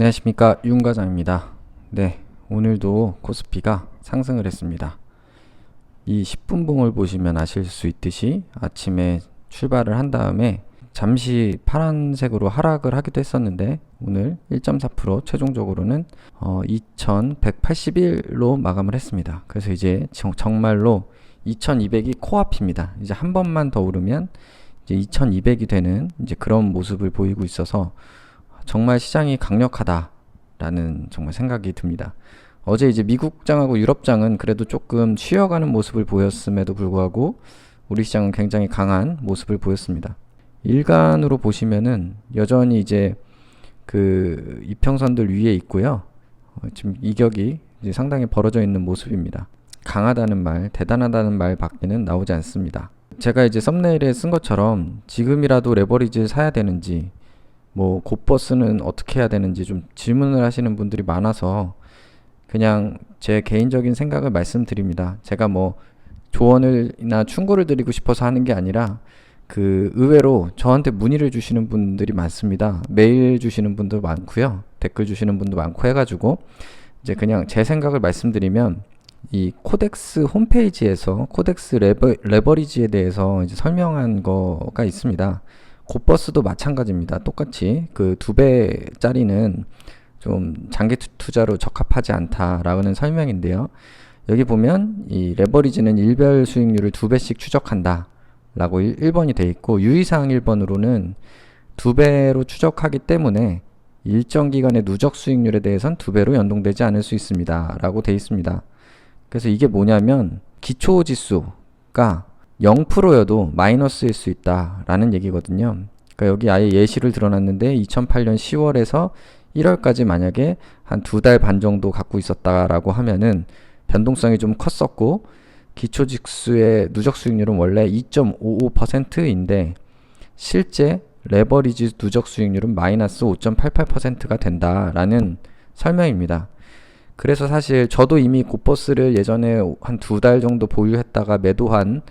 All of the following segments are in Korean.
안녕하십니까 윤 과장입니다. 네, 오늘도 코스피가 상승을 했습니다. 이 10분 봉을 보시면 아실 수 있듯이 아침에 출발을 한 다음에 잠시 파란색으로 하락을 하기도 했었는데 오늘 1.4% 최종적으로는 어, 2181로 마감을 했습니다. 그래서 이제 정- 정말로 2200이 코앞입니다. 이제 한 번만 더 오르면 이제 2200이 되는 이제 그런 모습을 보이고 있어서 정말 시장이 강력하다라는 정말 생각이 듭니다. 어제 이제 미국장하고 유럽장은 그래도 조금 쉬어가는 모습을 보였음에도 불구하고 우리 시장은 굉장히 강한 모습을 보였습니다. 일간으로 보시면은 여전히 이제 그 이평선들 위에 있고요. 어, 지금 이격이 상당히 벌어져 있는 모습입니다. 강하다는 말, 대단하다는 말 밖에는 나오지 않습니다. 제가 이제 썸네일에 쓴 것처럼 지금이라도 레버리지를 사야 되는지 뭐 곧버스는 어떻게 해야 되는지 좀 질문을 하시는 분들이 많아서 그냥 제 개인적인 생각을 말씀드립니다. 제가 뭐 조언을나 충고를 드리고 싶어서 하는 게 아니라 그 의외로 저한테 문의를 주시는 분들이 많습니다. 메일 주시는 분도 많고요. 댓글 주시는 분도 많고 해가지고 이제 그냥 제 생각을 말씀드리면 이 코덱스 홈페이지에서 코덱스 레버, 레버리지에 대해서 이제 설명한 거가 있습니다. 곧버스도 마찬가지입니다. 똑같이 그 두 배짜리는 좀 장기 투- 투자로 적합하지 않다라는 설명인데요. 여기 보면 이 레버리지는 일별 수익률을 두 배씩 추적한다. 라고 1, 번이 돼 있고 유의사항 1번으로는 두 배로 추적하기 때문에 일정 기간의 누적 수익률에 대해선 두 배로 연동되지 않을 수 있습니다. 라고 돼 있습니다. 그래서 이게 뭐냐면 기초 지수가 0%여도 마이너스일 수 있다라는 얘기거든요. 그러니까 여기 아예 예시를 들어놨는데 2008년 10월에서 1월까지 만약에 한 두 달 반 정도 갖고 있었다라고 하면은 변동성이 좀 컸었고 기초 지수의 누적 수익률은 원래 2.55%인데 실제 레버리지 누적 수익률은 마이너스 5.88%가 된다라는 설명입니다. 그래서 사실 저도 이미 곧버스를 예전에 한 두 달 정도 보유했다가 매도한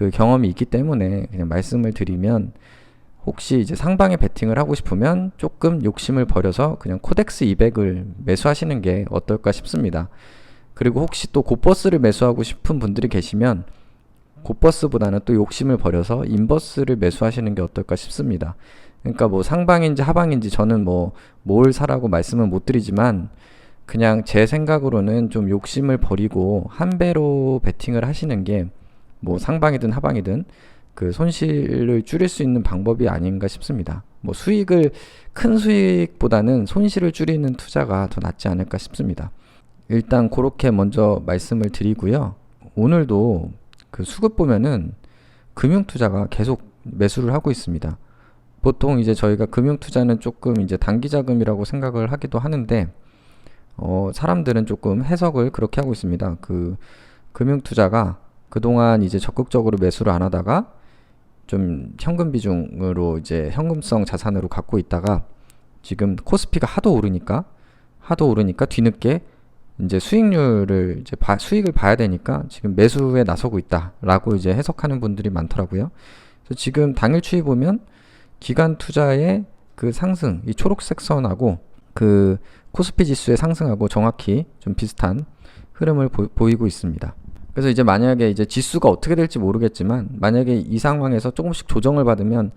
그 경험이 있기 때문에 그냥 말씀을 드리면 혹시 이제 상방에 베팅을 하고 싶으면 조금 욕심을 버려서 그냥 코덱스 200을 매수하시는 게 어떨까 싶습니다. 그리고 혹시 또 곧버스를 매수하고 싶은 분들이 계시면 곧버스보다는 또 욕심을 버려서 인버스를 매수하시는 게 어떨까 싶습니다. 그러니까 뭐 상방인지 하방인지 저는 뭐 뭘 사라고 말씀은 못 드리지만 그냥 제 생각으로는 좀 욕심을 버리고 한 배로 베팅을 하시는 게 뭐 상방이든 하방이든 그 손실을 줄일 수 있는 방법이 아닌가 싶습니다. 뭐 수익을 큰 수익보다는 손실을 줄이는 투자가 더 낫지 않을까 싶습니다. 일단 그렇게 먼저 말씀을 드리고요. 오늘도 그 수급 보면은 금융 투자가 계속 매수를 하고 있습니다. 보통 이제 저희가 금융 투자는 조금 이제 단기 자금이라고 생각을 하기도 하는데 어 사람들은 조금 해석을 그렇게 하고 있습니다. 그 금융 투자가 그동안 이제 적극적으로 매수를 안 하다가 좀 현금 비중으로 이제 현금성 자산으로 갖고 있다가 지금 코스피가 하도 오르니까 하도 오르니까 뒤늦게 이제 수익률을 이제 봐- 수익을 봐야 되니까 지금 매수에 나서고 있다라고 이제 해석하는 분들이 많더라고요. 그래서 지금 당일 추이 보면 기간 투자의 그 상승, 이 초록색 선하고 그 코스피 지수의 상승하고 정확히 좀 비슷한 흐름을 보, 이고 있습니다. 그래서 이제 만약에 이제 지수가 어떻게 될지 모르겠지만 만약에 이 상황에서 조금씩 조정을 받으면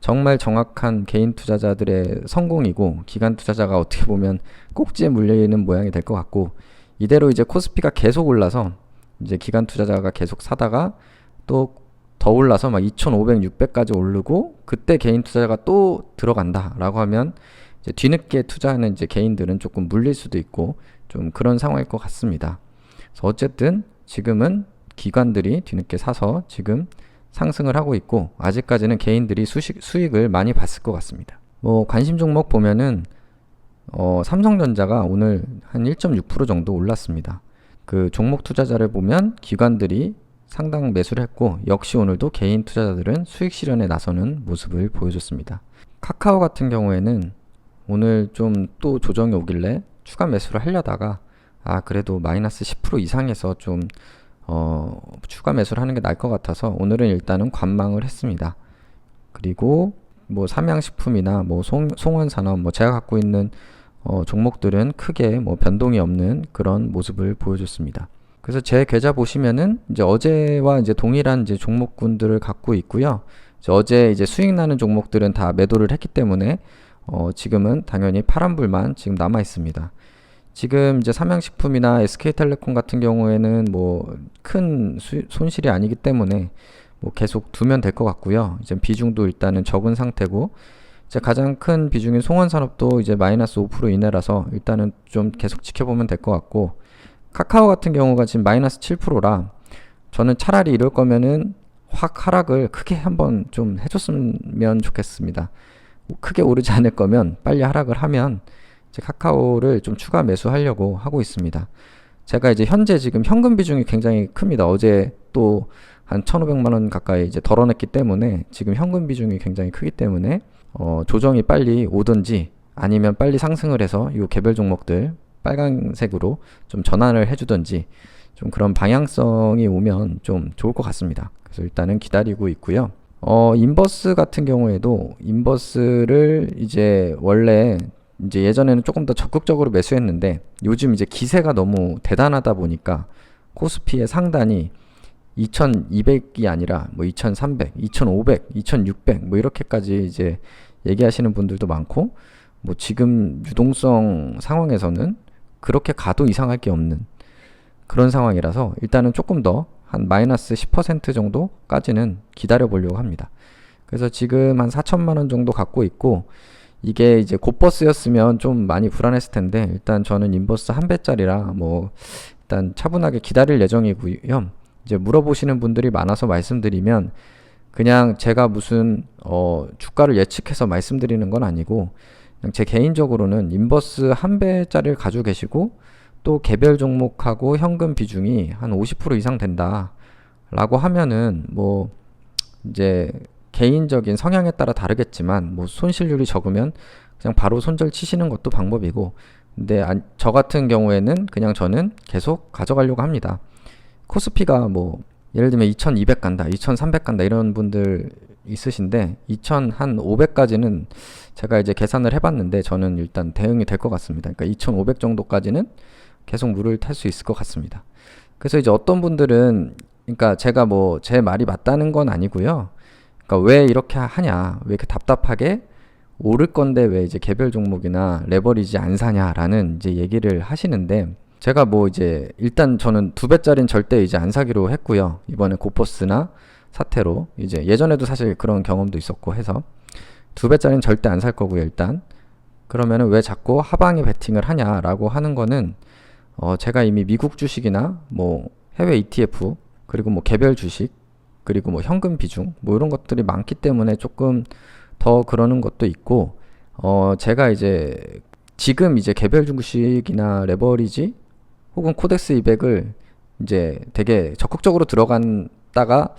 정말 정확한 개인 투자자들의 성공이고 기관 투자자가 어떻게 보면 꼭지에 물려 있는 모양이 될 것 같고 이대로 이제 코스피가 계속 올라서 이제 기관 투자자가 계속 사다가 또 더 올라서 막 2,500, 600까지 오르고 그때 개인 투자자가 또 들어간다라고 하면 이제 뒤늦게 투자하는 이제 개인들은 조금 물릴 수도 있고 좀 그런 상황일 것 같습니다. 그래서 어쨌든 지금은 기관들이 뒤늦게 사서 지금 상승을 하고 있고 아직까지는 개인들이 수식, 수익을 많이 봤을 것 같습니다. 뭐 관심 종목 보면은 어, 삼성전자가 오늘 한 1.6% 정도 올랐습니다. 그 종목 투자자를 보면 기관들이 상당 매수를 했고 역시 오늘도 개인 투자자들은 수익 실현에 나서는 모습을 보여줬습니다. 카카오 같은 경우에는 오늘 좀 또 조정이 오길래 추가 매수를 하려다가 아 그래도 마이너스 10% 이상에서 좀 어, 추가 매수를 하는 게 나을 것 같아서 오늘은 일단은 관망을 했습니다. 그리고 뭐 삼양식품이나 뭐 송, 송원산업 뭐 제가 갖고 있는 어, 종목들은 크게 뭐 변동이 없는 그런 모습을 보여줬습니다. 그래서 제 계좌 보시면은 이제 어제와 이제 동일한 이제 종목군들을 갖고 있고요. 이제 어제 이제 수익 나는 종목들은 다 매도를 했기 때문에 어, 지금은 당연히 파란불만 지금 남아 있습니다. 지금 이제 삼양식품이나 SK텔레콤 같은 경우에는 뭐 큰 손실이 아니기 때문에 뭐 계속 두면 될 것 같고요. 이제 비중도 일단은 적은 상태고 이제 가장 큰 비중인 송원산업도 이제 마이너스 5% 이내라서 일단은 좀 계속 지켜보면 될 것 같고 카카오 같은 경우가 지금 마이너스 7%라 저는 차라리 이럴 거면은 확 하락을 크게 한번 좀 해줬으면 좋겠습니다. 크게 오르지 않을 거면 빨리 하락을 하면 이 제 카카오를 좀 추가 매수하려고 하고 있습니다. 제가 이제 현재 지금 현금 비중이 굉장히 큽니다. 어제 또 한 1,500만 원 가까이 이제 덜어냈기 때문에 지금 현금 비중이 굉장히 크기 때문에 어, 조정이 빨리 오든지 아니면 빨리 상승을 해서 이 개별 종목들 빨간색으로 좀 전환을 해주든지 좀 그런 방향성이 오면 좀 좋을 것 같습니다. 그래서 일단은 기다리고 있고요. 어, 인버스 같은 경우에도 인버스를 이제 원래 이제 예전에는 조금 더 적극적으로 매수했는데 요즘 이제 기세가 너무 대단하다 보니까 코스피의 상단이 2200이 아니라 뭐 2300, 2500, 2600 뭐 이렇게까지 이제 얘기하시는 분들도 많고 뭐 지금 유동성 상황에서는 그렇게 가도 이상할 게 없는 그런 상황이라서 일단은 조금 더 한 마이너스 10% 정도까지는 기다려 보려고 합니다. 그래서 지금 한 4천만 원 정도 갖고 있고 이게 이제 곧버스였으면 좀 많이 불안했을 텐데 일단 저는 인버스 한 배짜리라 뭐 일단 차분하게 기다릴 예정이고요. 이제 물어보시는 분들이 많아서 말씀드리면 그냥 제가 무슨 어 주가를 예측해서 말씀드리는 건 아니고 그냥 제 개인적으로는 인버스 한 배짜리를 가지고 계시고 또 개별 종목하고 현금 비중이 한 50% 이상 된다. 라고 하면은 뭐 이제 개인적인 성향에 따라 다르겠지만 뭐 손실률이 적으면 그냥 바로 손절 치시는 것도 방법이고 근데 저 같은 경우에는 그냥 저는 계속 가져가려고 합니다. 코스피가 뭐 예를 들면 2200 간다, 2300 간다 이런 분들 있으신데 2500까지는 제가 이제 계산을 해봤는데 저는 일단 대응이 될 것 같습니다. 그러니까 2500 정도까지는 계속 물을 탈 수 있을 것 같습니다. 그래서 이제 어떤 분들은 그러니까 제가 뭐 제 말이 맞다는 건 아니고요. 그러니까 왜 이렇게 하냐, 왜 이렇게 답답하게 오를 건데 왜 이제 개별 종목이나 레버리지 안 사냐라는 이제 얘기를 하시는데 제가 뭐 이제 일단 저는 두 배짜리는 절대 이제 안 사기로 했고요. 이번에 고퍼스나 사태로 이제 예전에도 사실 그런 경험도 있었고 해서 두 배짜리는 절대 안 살 거고요. 일단 그러면은 왜 자꾸 하방에 베팅을 하냐라고 하는 거는 어, 제가 이미 미국 주식이나 뭐 해외 ETF 그리고 뭐 개별 주식 그리고 뭐 현금 비중 뭐 이런 것들이 많기 때문에 조금 더 그러는 것도 있고 어, 제가 이제 지금 이제 개별 주식이나 레버리지 혹은 코덱스 200을 이제 되게 적극적으로 들어간다가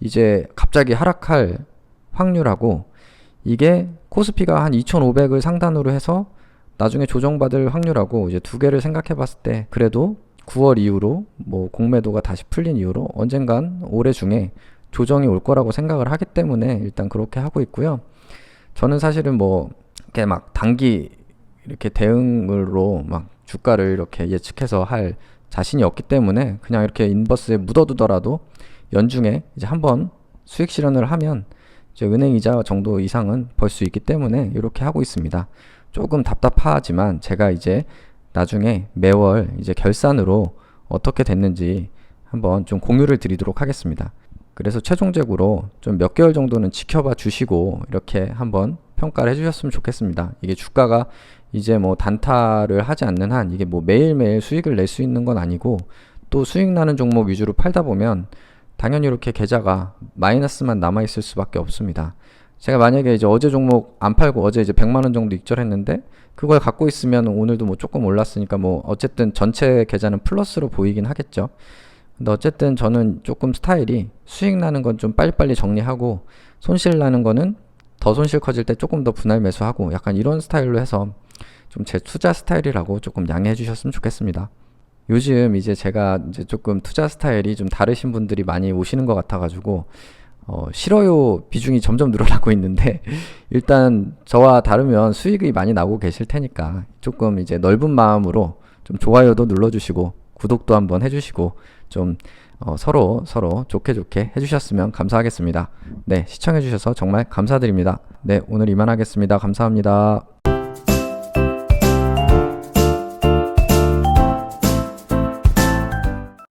이제 갑자기 하락할 확률하고 이게 코스피가 한 2,500을 상단으로 해서 나중에 조정받을 확률하고 이제 두 개를 생각해 봤을 때 그래도 9월 이후로 뭐 공매도가 다시 풀린 이후로 언젠간 올해 중에 조정이 올 거라고 생각을 하기 때문에 일단 그렇게 하고 있고요. 저는 사실은 뭐 이렇게 막 단기 이렇게 대응으로 막 주가를 이렇게 예측해서 할 자신이 없기 때문에 그냥 이렇게 인버스에 묻어두더라도 연중에 이제 한번 수익 실현을 하면 이제 은행 이자 정도 이상은 벌 수 있기 때문에 이렇게 하고 있습니다. 조금 답답하지만 제가 이제 나중에 매월 이제 결산으로 어떻게 됐는지 한번 좀 공유를 드리도록 하겠습니다. 그래서 최종적으로 좀 몇 개월 정도는 지켜봐 주시고 이렇게 한번 평가를 해주셨으면 좋겠습니다. 이게 주가가 이제 뭐 단타를 하지 않는 한 이게 뭐 매일매일 수익을 낼 수 있는 건 아니고 또 수익 나는 종목 위주로 팔다 보면 당연히 이렇게 계좌가 마이너스만 남아 있을 수밖에 없습니다. 제가 만약에 이제 어제 종목 안 팔고 어제 이제 100만 원 정도 익절했는데 그걸 갖고 있으면 오늘도 뭐 조금 올랐으니까 뭐 어쨌든 전체 계좌는 플러스로 보이긴 하겠죠. 근데 어쨌든 저는 조금 스타일이 수익 나는 건 좀 빨리빨리 정리하고 손실 나는 거는 더 손실 커질 때 조금 더 분할 매수하고 약간 이런 스타일로 해서 좀 제 투자 스타일이라고 조금 양해해 주셨으면 좋겠습니다. 요즘 이제 제가 이제 조금 투자 스타일이 좀 다르신 분들이 많이 오시는 것 같아가지고 어, 싫어요 비중이 점점 늘어나고 있는데 일단 저와 다르면 수익이 많이 나고 계실 테니까 조금 이제 넓은 마음으로 좀 좋아요도 눌러주시고 구독도 한번 해주시고 좀 어, 서로 서로 좋게 좋게 해주셨으면 감사하겠습니다. 네 시청해주셔서 정말 감사드립니다. 네 오늘 이만 하겠습니다. 감사합니다.